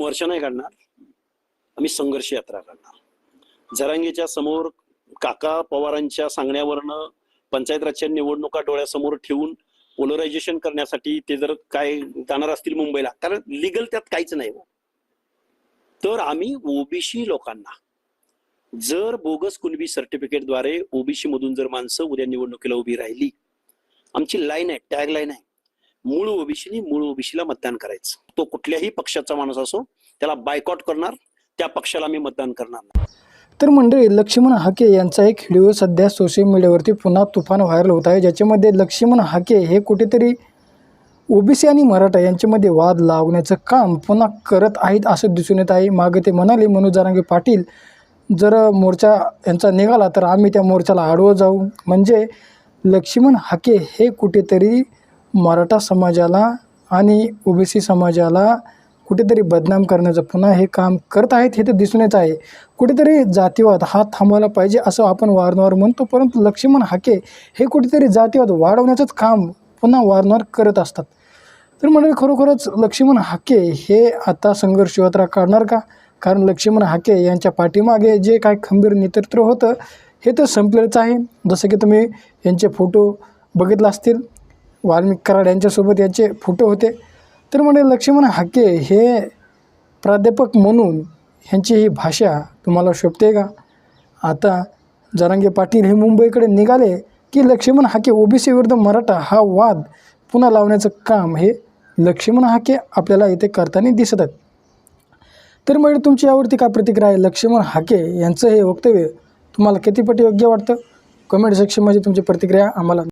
मोर्चा नाही काढणार आम्ही संघर्ष यात्रा काढणार झरांगेच्या समोर काका पवारांच्या सांगण्यावरनं पंचायत राजच्या निवडणुका डोळ्यासमोर ठेवून पोलरायझेशन करण्यासाठी ते जर काय जाणार असतील मुंबईला कारण लिगल त्यात काहीच नाही हो. तर आम्ही ओबीसी लोकांना जर बोगस कुणबी सर्टिफिकेटद्वारे ओबीसी मधून जर माणसं उद्या निवडणुकीला उभी राहिली आमची लाईन आहे टॅग लाईन आहे मूळ ओबीसीनी मूळ ओबीसीला मतदान करायचं. तो कुठल्याही पक्षाचा माणूस असो त्याला बायकॉट करणार त्या पक्षाला मी मतदान करणार नाही. तर मंडळी लक्ष्मण हाके यांचा एक व्हिडिओ सध्या सोशल मीडियावरती पुन्हा तुफान व्हायरल होत आहे ज्याच्यामध्ये लक्ष्मण हाके हे कुठेतरी ओबीसी आणि मराठा यांच्यामध्ये वाद लावण्याचं काम पुन्हा करत आहेत असं दिसून येत आहे. मागे ते म्हणाले मनोज जारांगे पाटील जर मोर्चा यांचा निघाला तर आम्ही त्या मोर्चाला आडवं जाऊ. म्हणजे लक्ष्मण हाके हे कुठेतरी मराठा समाजाला आणि ओ बी सी समाजाला कुठेतरी बदनाम करण्याचं पुन्हा हे काम करत आहेत हे तर दिसून येत आहे. कुठेतरी जातीवाद हा थांबवायला पाहिजे असं आपण वारंवार म्हणतो परंतु लक्ष्मण हाके हे कुठेतरी जातीवाद वाढवण्याचंच काम पुन्हा वारंवार करत असतात. तर म्हणजे खरोखरच लक्ष्मण हाके हे आता संघर्ष यात्रा काढणार का? कारण लक्ष्मण हाके यांच्या पाठीमागे जे काय खंबीर नेतृत्व होतं हे तर संपलेलंच आहे. जसं की तुम्ही यांचे फोटो बघितला असतील वाल्मिक कराड यांच्यासोबत यांचे फोटो होते. तर म्हणजे लक्ष्मण हाके हे प्राध्यापक म्हणून ह्यांची ही भाषा तुम्हाला शोभते का? आता जरांगे पाटील हे मुंबईकडे निघाले की लक्ष्मण हाके ओबीसी विरुद्ध मराठा हा वाद पुन्हा लावण्याचं काम हे लक्ष्मण हाके आपल्याला इथे करताना दिसत आहेत. तर म्हणजे तुमची यावरती काय प्रतिक्रिया आहे? लक्ष्मण हाके यांचं हे वक्तव्य तुम्हाला कितीपटी योग्य वाटतं? कमेंट सेक्शनमध्ये तुमची प्रतिक्रिया आम्हाला